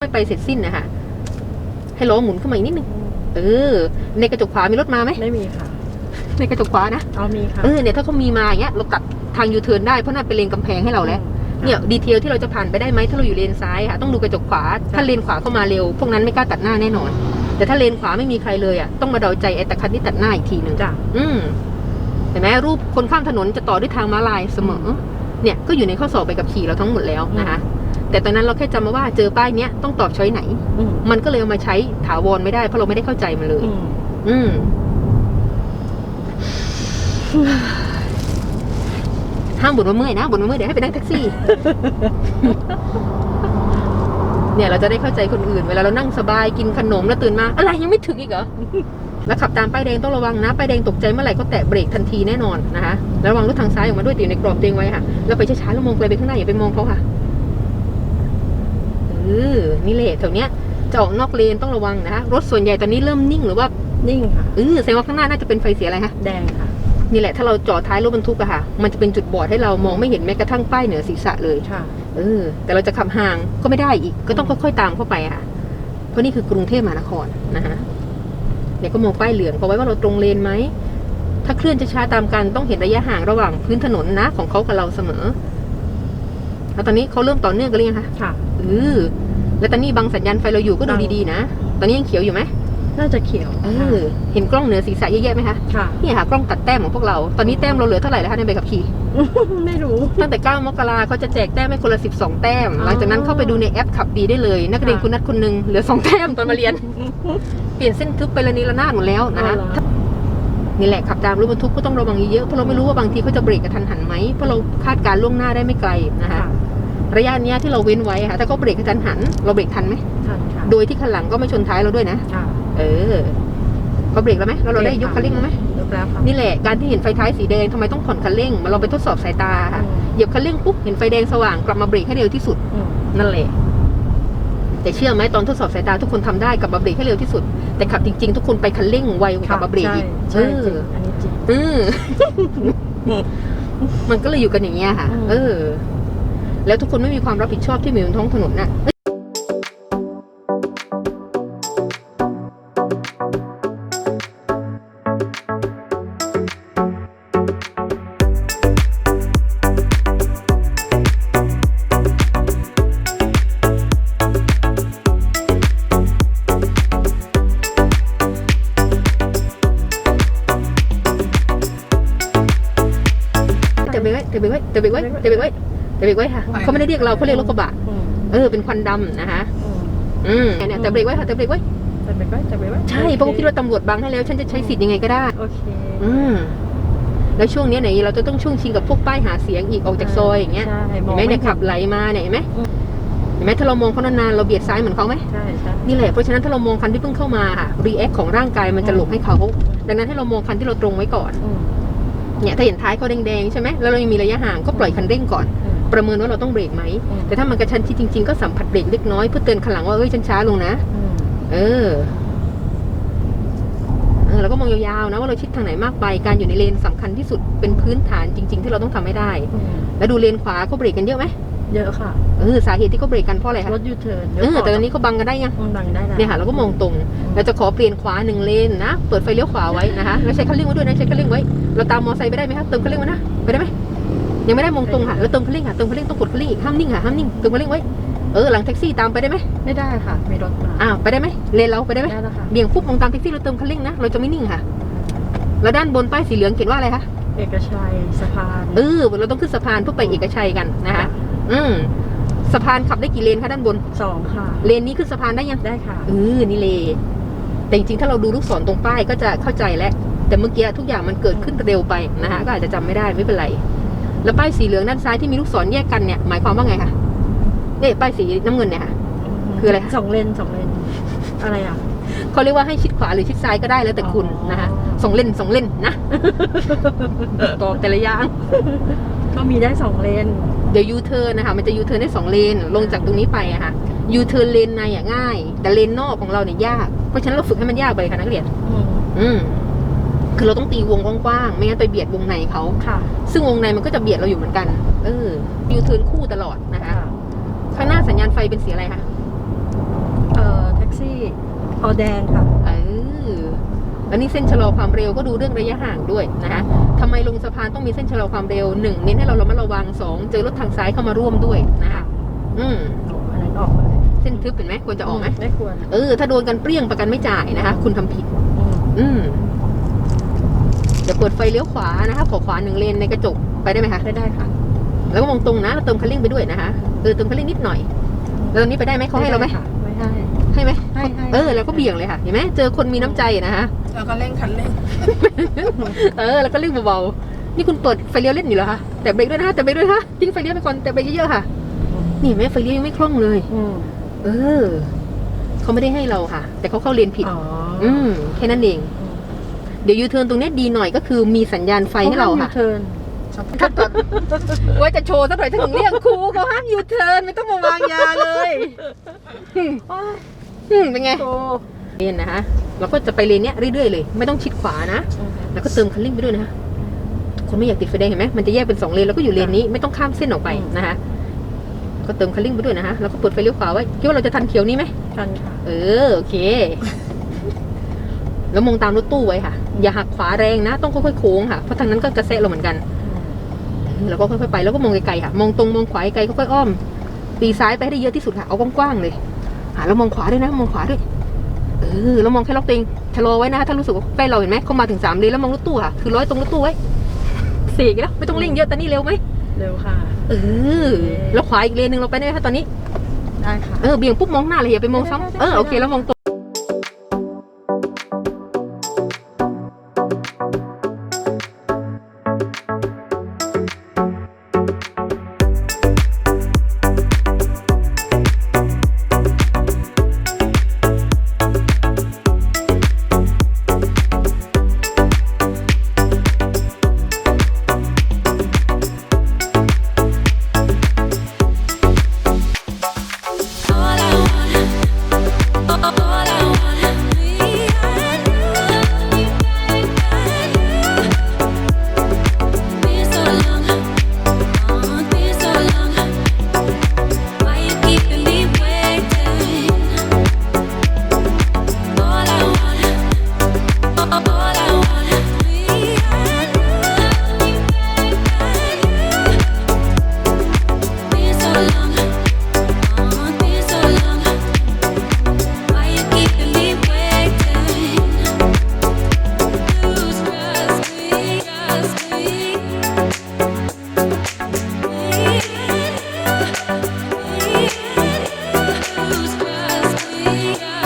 ไม่ไปเสร็จสิ้นนะคะให้ล้อหมุนเข้ามาอีกนิดนึงเออ ในกระจกขวามีรถมาไหมไม่มีค่ะ ในกระจกขวานะเอามีค่ะเออเนี่ยถ้าเขามีมาอย่างเงี้ยเรากลับทางยูเทิร์นได้เพราะนั่นเป็นเลนกำแพงให้เราแล้วเนี่ยดีเทลที่เราจะผ่านไปได้ไหมถ้าเราอยู่เลนซ้ายค่ะต้องดูกระจกขวา ถ้าเลนขวาเข้ามาเร็ว พวกนั้นไม่กล้าตัดหน้าแน่นอน แต่ถ้าเลนขวาไม่มีใครเลยอะต้องมาเดาใจไอ้ตะคันที่ตัดหน้าอีกทีหนึ่งจ้ะอืมเห็นไหมรูปคนข้ามถนนจะต่อด้วยทางม้าลายเสมอ เนี่ยก็อยู่ในข้อสอบไปกับขี่เราทั้งหมดแล้วนะคะ แต่ตอนนั้นเราแค่จำมาว่าเจอป้ายเนี้ยต้องตอบช้อยไหน อืมมันก็เลยเอามาใช้ถาวรไม่ได้เพราะเราไม่ได้เข้าใจมันเลย อืมอืม ห้ามบ่นว่าเมื่อยนะบ่นว่าเมื่อยเดี๋ยวให้ไปนั่งแท็กซี่ เนี่ยเราจะได้เข้าใจคนอื่น เวลาเรานั่งสบายกินขนมแล้วตื่นมา อะไรยังไม่ถึงอีกเหรอ แล้วขับตามป้ายแดงต้องระวังนะป้ายแดงตกใจเมื่อไหร่ก็แตะเบรกทันทีแน่นอนนะคะแล้วระวังรถทางซ้ายออกมาด้วยแต่อยู่ในกรอบตัวเองไว้ค่ะแล้วไปช้าๆแล้วมองไกลไปข้างหน้าอย่าไปมองเขาค่ะเออนี่แหละแถวเนี้ยจะออกนอกเลนต้องระวังนะคะรถส่วนใหญ่ตอนนี้เริ่มนิ่งหรือว่านิ่งค่ะ เออแสดงว่าข้างหน้าน่าจะเป็นไฟเสียอะไรคะแดงค่ะ นี่แหละถ้าเราจอดท้ายรถบรรทุกอะค่ะ มันจะเป็นจุดบอดให้เรามองไม่เห็นแม้กระทั่งป้ายเหนือศีรษะเลย ค่ะ เออ แต่เราจะขับห่างก็ไม่ได้อีก ก็ต้องค่อยๆตามเข้าไปอะค่ะ เพราะนี่คือกรุงเทพมหานครนะคะเนี่ยก็มองป้ายเหลืองเอาไว้ว่าเราตรงเลนไหม ถ้าเคลื่อนจะช้าตามกันต้องเห็นระยะห่างระหว่างพื้นถนนนะของเขากับเราเสมอ แล้วตอนนี้เขาเริ่มต่อเนื่องกันหรือยังคะค่ะเออแล้วตอนนี้บังสัญญาณไฟเราอยู่ก็ดูดีๆนะ ตอนนี้ยังเขียวอยู่ไหมน่าจะเขียวเออเห็นกล้องเหนือศีรษะเยอะแยะไหมคะ ค่ะเนี่ยค่ะกล้องตัดแต้มของพวกเรา ตอนนี้แต้มเราเหลือเท่าไหร่แล้วคะในใบขับขี่ ไม่รู้ ตั้งแต่ 9 มกราเขาจะแจกแต้มให้คนละ 12 แต้มอ๋อหลังจากนั้นเข้าไปดูในแอปขับดีได้เลย นักเรียนค่ะคุณนัดคนหนึงเหลือ 2 แต้มตอนมาเรียน เปลี่ยนเส้นทึบไปละนิระนาดหมดแล้วนะคะอ๋อเหรอนี่แหละขับตามรถบรรทุกก็ต้องระวังเยอะๆเพราะเราไม่รู้ว่าบางทีเขาจะเบรกกระทันหันไหมเพราะเราคาดการณ์ล่วงหน้าได้ไม่ไกลนะคะค่ะ ระยะเนี้ยที่เราเว้นไว้ค่ะ ถ้าเขาเบรกกระทันหัน เราเบรกทันไหมทันค่ะโดยที่คันหลังก็ไม่ชนท้ายเราด้วยนะ ค่ะเออเขาเบรกแล้วไหมแล้วเราได้ยกคันเร่งแล้วไหมยกแล้วค่ะนี่แหละการที่เห็นไฟท้ายสีแดงทำไมต้องผ่อนคันเร่งมาลองไปทดสอบสายตาค่ะอืมเหยียบคันเร่งปุ๊บเห็นไฟแดงสว่างกลับมาเบรกให้เร็วที่สุดอืมนั่นแหละ แต่เชื่อไหมตอนทดสอบสายตาทุกคนทำได้กลับมาเบรกให้เร็วที่สุด แต่ขับจริงๆ ทุกคนไปคันเร่งไวกว่ากลับมาเบรกอีกใช่เอใช่จริงออันนี้จริงเออมันก็เลยอยู่กันอย่างเงี้ยค่ะ อืม เออ แล้วทุกคนไม่มีความรับผิดชอบที่มีบนท้องถนนน่ะเตะเบรกไว้เตะเบรกไว้เตะเบรกไว้เตะเบรกไว้ เตะเบรกไว้ค่ะเขาไม่ได้เรียกเราเขาเรียกรถกระบะอืมเออเป็นควันดำนะคะอืมอืมเนี่ยแต่เบรกไว้ค่ะแต่เบรกไว้จะไปไว้จะไปไว้ใช่เพราะเขาคิดว่าตำรวจบังให้แล้ว ฉันจะใช้สิทธิ์ยังไงก็ได้โอเคอืมแล้วช่วงเนี้ยไหนเราจะต้องช่วงชิงกับพวกป้ายหาเสียงอีกออกจากซอยอย่างเงี้ยใช่มเห็อนงไหมไม่เนี่ยขับไหลมาเนี่ยเห็นไหมอืมเห็นไหมถ้าเรามองเขานานๆเราเบียดซ้ายเหมือนเขาไหมใช่ใช่นี่แหละเพราะฉะนั้นถ้าเรามองคันที่เพิ่งเข้ามาค่ะรีแอคของร่างกายมันจะหลบให้เขาดังนั้นให้เรามองคันที่เราตรงไว้ก่อนอืมเนี่ยถ้าเห็นท้ายเขาแดงๆใช่ไหมแล้วเรายังมีระยะห่างก็ปล่อยคันเร่งก่อนอืม ประเมินว่าเราต้องเบรกไหม อืม แต่ถ้ามันกระชั้นชิดจริง ๆ ก็สัมผัสเบรกเล็กน้อยเพื่อเตือนคันหลังว่าเอ้ยฉันช้าลงนะ อืมเออเออเราก็มองยาวๆนะว่าเราชิดทางไหนมากไป การอยู่ในเลนสำคัญที่สุดเป็นพื้นฐานจริง ๆ ที่เราต้องทำให้ได้ อืมแล้วดูเลนขวาเขาเบรกกันเยอะไหมเยอะค่ะเออสาเหตุที่เขาเบรกกันเพราะอะไรคะรถยูเทิร์นเออแต่ตอนนี้เขาบังกันได้ยังอืมดังได้แล้วเนี่ยค่ะเราก็มองตรงเราจะขอเปลี่ยนขวาหนึ่งเลนนะเปิดไฟเลี้ยวขวาไว้นะคะแล้วใช้คันเร่งไว้ด้วยนะใช้คันเร่งไว้ เราตามมอไซค์ไปได้ไหมคะเติมคันเร่งไว้นะไปได้ไหม ยังไม่ได้มองตรงค่ะแล้วเติมคันเร่งค่ะเติมคันเร่งต้องกดคันเร่งอีกห้ามนิ่งค่ะห้ามนิ่งเติมคันเร่งไว้เออหลังแท็กซี่ตามไปได้ไหมไม่ได้ค่ะมีรถมาอ้าวไปได้ไหมเลนเราไปได้ไหมได้แล้วค่ะเบี่ยงปุ๊บมองตามแท็กซี่เราเติมคันเร่งนะเราจะไม่นิ่งค่ะ แล้วด้านบนป้ายสีเหลืองเขียนว่าอะไรคะเอกชัยสะพานเออเราต้องขึ้นสะพานเพื่อไปเอกชัยกันนะคะอืมสะพานขับได้กี่เลนคะด้านบนสองค่ะ เลนนี้ขึ้นสะพานได้ยังได้ค่ะเออนี่เลยแต่จริงๆถ้าเราดูลูกศรตรงป้ายก็จะเข้าใจแล้วแต่เมื่อกี้ทุกอย่างมันเกิดขึ้นเร็วไปนะคะก็อาจจะจำไม่ได้ไม่เป็นไร แล้วป้ายสีเหลืองด้านซ้ายที่มีลูกศรแยกกันเนี่ยหมายความว่าไงคะเนี่ยป้ายสีน้ำเงินเนี่ยค่ะ คืออะไรคะ สองเลนสองเลน อะไรอะ เขาเรียกว่าให้ชิดขวาหรือชิดซ้ายก็ได้แล้วแต่คุณอ๋อ นะคะสองเล่นสองเล่นนะบอกแต่ละอย่าง ก็มีได้สองเลน เดี๋ยวยูเทิร์นนะคะ มันจะยูเทิร์นได้สองเลน ลงจากตรงนี้ไปอะค่ะยูเทิร์นเลนในอะง่าย แต่เลนนอกของเราเนี่ยยาก เพราะฉะนั้นเราฝึกให้มันยากไปเลยค่ะนักเรียน อืมอืม คือเราต้องตีวงกว้างๆ ไม่งั้นไปเบียดวงในเขาค่ะ ซึ่งวงในมันก็จะเบียดเราอยู่เหมือนกัน เออยูเทิร์นคู่ตลอดนะคะค่ะข้างหน้าสัญญาณไฟเป็นสีอะไรคะอแดงค่ะ เออแล้วนี่เส้นชะลอความเร็วก็ดูเรื่องระยะห่างด้วยนะคะทำไมลงสะพานต้องมีเส้นชะลอความเร็วหนึ่งเน้นให้เราระมัดระวังสองเจอรถทางซ้ายเข้ามาร่วมด้วยนะคะอืมอันนั้นออกมาเลยเส้นทึบเห็นไหมควรจะออกไหมไม่ควร เออ ถ้าโดนกันเปรี้ยงประกันไม่จ่ายนะคะ คุณทำผิด อืมอืมเดี๋ยวเปิดไฟเลี้ยวขวานะคะขอขวาหนึ่งเลนในกระจกไปได้ไหมคะไม่ได้ค่ะ แล้วก็มองตรงนะเราเติมคันเร่งไปด้วยนะคะเออเติมคันเร่งนิดหน่อยแล้วตอนนี้ไปได้ไหมเขาให้เราไหมค่ะไม่ให้ให้ไหมให้ให้เออแล้วก็เบี่ยงเลยค่ะเห็นไหมเจอคนมีน้ำใจนะคะแล้วก็เร่งคันเร่งเออแล้วก็เร่งเบาๆนี่คุณเปิดไฟเลี้ยวเล่นอยู่เหรอคะแต่เบรกด้วยนะคะแต่เบรกด้วยนะคะทิ้งไฟเลี้ยวไปก่อนแต่เบรกเยอะๆค่ะ นี่เห็นไหมไฟเลี้ยวยังไม่คล่องเลยอืมเออเขาไม่ได้ให้เราค่ะ แต่เขาเข้าเลนผิดอ๋ออืมแค่นั้นเองเดี๋ยวยูเทิร์นตรงเนี้ยดีหน่อยก็คือมีสัญญาณไฟให้เราค่ะเทิร์นถ้าไว้จะโชว์สักหน่อยถ้าถึงเรียกครูเขาห้ามยูเทิร์นไม่ต้องมาวางยาเลยอืมอืมเป็นไงโตเลนนะคะเราก็จะไปเลนเนี้ยเรื่อยๆเลย ไม่ต้องชิดขวานะ แล้วก็เติมคันเร่งไปด้วยนะคะทุกคนไม่อยากติดไฟแดงเห็นไหมมันจะแยกเป็นสองเลนแล้วก็อยู่เลนนี้ไม่ต้องข้ามเส้นออกไปนะคะก็เติมคันเร่งไปด้วยนะคะแล้วก็เปิดไฟเลี้ยวขวาไว้คิดว่าเราจะทันเขียวนี้ไหมทันค่ะเออโอเค แล้วมองตามรถตู้ไว้ค่ะ อย่าหักขวาแรงนะ ต้องค่อยๆโค้งค่ะเพราะทางนั้นก็กระแซะเราเหมือนกันแล้วก็ค่อยๆไปแล้วก็มองไกลๆค่ะ มองตรงมองขวาไกลๆค่อยๆอ้อมตีซ้ายไปให้ได้เยอะที่สุดค่ะเอากว้างๆเลยอ่าแล้วมองขวาด้วยนะมองขวาด้วยเออแล้วมองแค่ล็อกตัวเองชะลอไว้นะคะถ้ารู้สึกว่าใกล้เราเห็นไหมเขามาถึงสามเลนแล้วมองรถตู้ค่ะคือร้อยตรงรถตู้ไว้เสียอีกแล้วไม่ต้องเร่งเยอะแต่นี่เร็วไหมเร็วค่ะ เออแล้วขวาอีกเลนหนึ่งเราไปได้ไหมคะตอนนี้ได้ค่ะเออเบี่ยงปุ๊บมองหน้าเลยอย่าไปมองซ้ำเออโอเคแล้วมองตรง